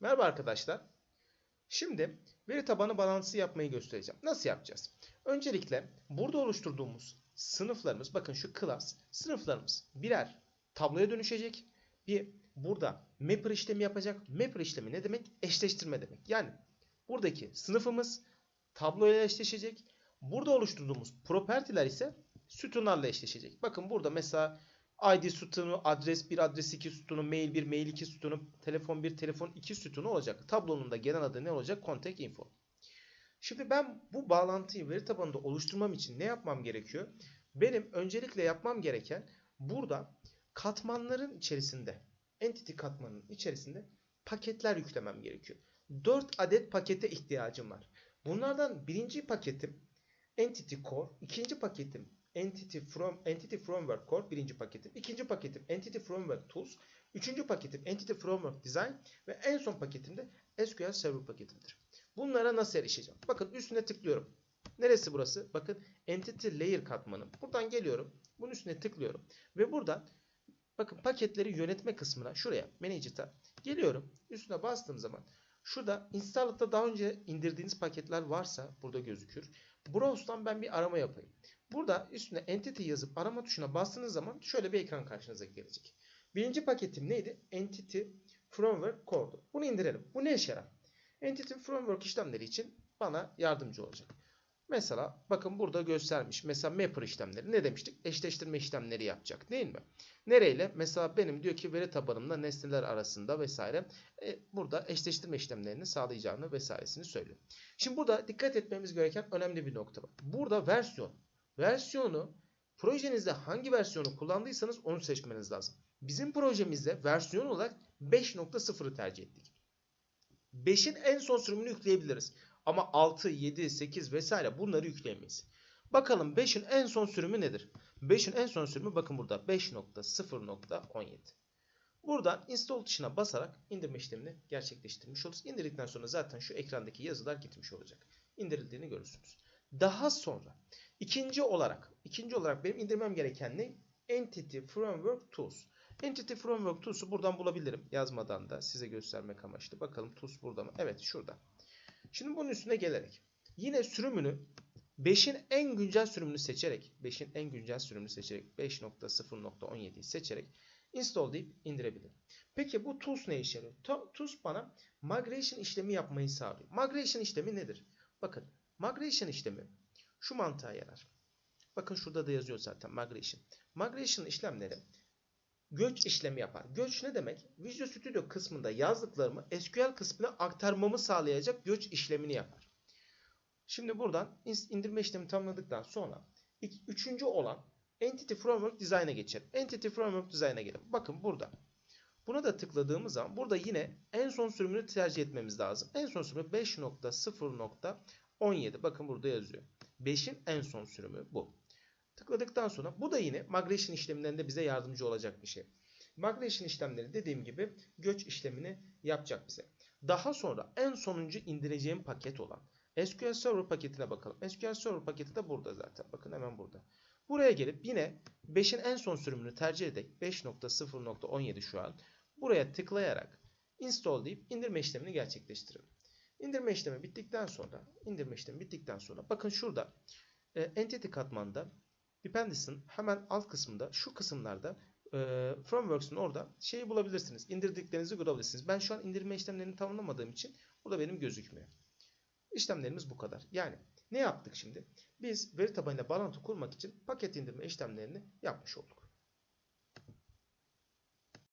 Merhaba arkadaşlar. Şimdi veri tabanı bağlantısı yapmayı göstereceğim. Nasıl yapacağız? Öncelikle burada oluşturduğumuz sınıflarımız, bakın şu class, sınıflarımız birer tabloya dönüşecek. Bir burada mapper işlemi yapacak. Mapper işlemi ne demek? Eşleştirme demek. Yani buradaki sınıfımız tabloyla eşleşecek. Burada oluşturduğumuz propertiler ise sütunlarla eşleşecek. Bakın burada mesela ID sütunu, adres 1, adres 2 sütunu, mail 1, mail 2 sütunu, telefon 1, telefon 2 sütunu olacak. Tablonun da genel adı ne olacak? Contact info. Şimdi ben bu bağlantıyı veri tabanında oluşturmam için ne yapmam gerekiyor? Benim öncelikle yapmam gereken burada katmanların içerisinde, entity katmanının içerisinde paketler yüklemem gerekiyor. 4 adet pakete ihtiyacım var. Bunlardan birinci paketim Entity Core, ikinci paketim Entity from Entity Framework Core birinci paketim. ikinci paketim Entity Framework Tools. Üçüncü paketim Entity Framework Design ve en son paketim de SQL Server paketimdir. Bunlara nasıl erişeceğim? Bakın üstüne tıklıyorum. Neresi burası? Bakın Entity Layer katmanı. Buradan geliyorum. Bunun üstüne tıklıyorum. Ve buradan bakın paketleri yönetme kısmına şuraya Manager'a geliyorum. Üstüne bastığım zaman şurada installed'da daha önce indirdiğiniz paketler varsa burada gözükür. Browse'dan ben bir arama yapayım. Burada üstüne entity yazıp arama tuşuna bastığınız zaman şöyle bir ekran karşınıza gelecek. Birinci paketim neydi? Entity Framework Core'du. Bunu indirelim. Bu ne işe yarar? Entity Framework işlemleri için bana yardımcı olacak. Mesela bakın burada göstermiş. Mesela mapper işlemleri. Ne demiştik? Eşleştirme işlemleri yapacak değil mi? Nereyle? Mesela benim diyor ki veri tabanımla nesneler arasında vesaire. E, burada eşleştirme işlemlerini sağlayacağını vesairesini söylüyor. Şimdi burada dikkat etmemiz gereken önemli bir nokta var. Burada versiyon. Versiyonu projenizde hangi versiyonu kullandıysanız onu seçmeniz lazım. Bizim projemizde versiyon olarak 5.0'ı tercih ettik. 5'in en son sürümünü yükleyebiliriz. Ama 6, 7, 8 vesaire bunları yükleyemeyiz. Bakalım 5'in en son sürümü nedir? 5'in en son sürümü bakın burada 5.0.17. Buradan install tuşuna basarak indirme işlemini gerçekleştirmiş oluruz. İndirdikten sonra zaten şu ekrandaki yazılar gitmiş olacak. İndirildiğini görürsünüz. Daha sonra ikinci olarak ikinci olarak benim indirmem gereken ne? Entity Framework Tools. Entity Framework Tools'u buradan bulabilirim. Yazmadan da size göstermek amaçlı. Bakalım Tools burada mı? Evet şurada. Şimdi bunun üstüne gelerek yine sürümünü 5'in en güncel sürümünü seçerek 5'in en güncel sürümünü seçerek 5.0.17'yi seçerek install deyip indirebilirim. Peki bu tools ne işe yarıyor? To- Tools bana migration işlemi yapmayı sağlıyor. Migration işlemi nedir? Bakın migration işlemi şu mantığa yarar. Bakın şurada da yazıyor zaten migration. Migration işlemleri göç işlemi yapar. Göç ne demek? Visual Studio kısmında yazdıklarımı SQL kısmına aktarmamı sağlayacak göç işlemini yapar. Şimdi buradan indirme işlemi tamamladıktan sonra üçüncü olan Entity Framework Design'a geçelim. Entity Framework Design'a gelin. Bakın burada. Buna da tıkladığımız zaman burada yine en son sürümünü tercih etmemiz lazım. En son sürümü 5.0.17. Bakın burada yazıyor. 5'in en son sürümü bu. Tıkladıktan sonra bu da yine migration işlemlerinde bize yardımcı olacak bir şey. Migration işlemleri dediğim gibi göç işlemini yapacak bize. Daha sonra en sonuncu indireceğim paket olan SQL Server paketine bakalım. SQL Server paketi de burada zaten. Bakın hemen burada. Buraya gelip yine 5'in en son sürümünü tercih ederek 5.0.17 şu an. Buraya tıklayarak install deyip indirme işlemini gerçekleştirelim. İndirme işlemi bittikten sonra indirme işlemi bittikten sonra bakın şurada e, entity katmanda dependency'nin hemen alt kısmında şu kısımlarda e, frameworks'ün orada şeyi bulabilirsiniz. İndirdiklerinizi görebilirsiniz. Ben şu an indirme işlemlerini tamamlamadığım için burada benim gözükmüyor. İşlemlerimiz bu kadar. Yani ne yaptık şimdi? Biz veri tabanıyla bağlantı kurmak için paket indirme işlemlerini yapmış olduk.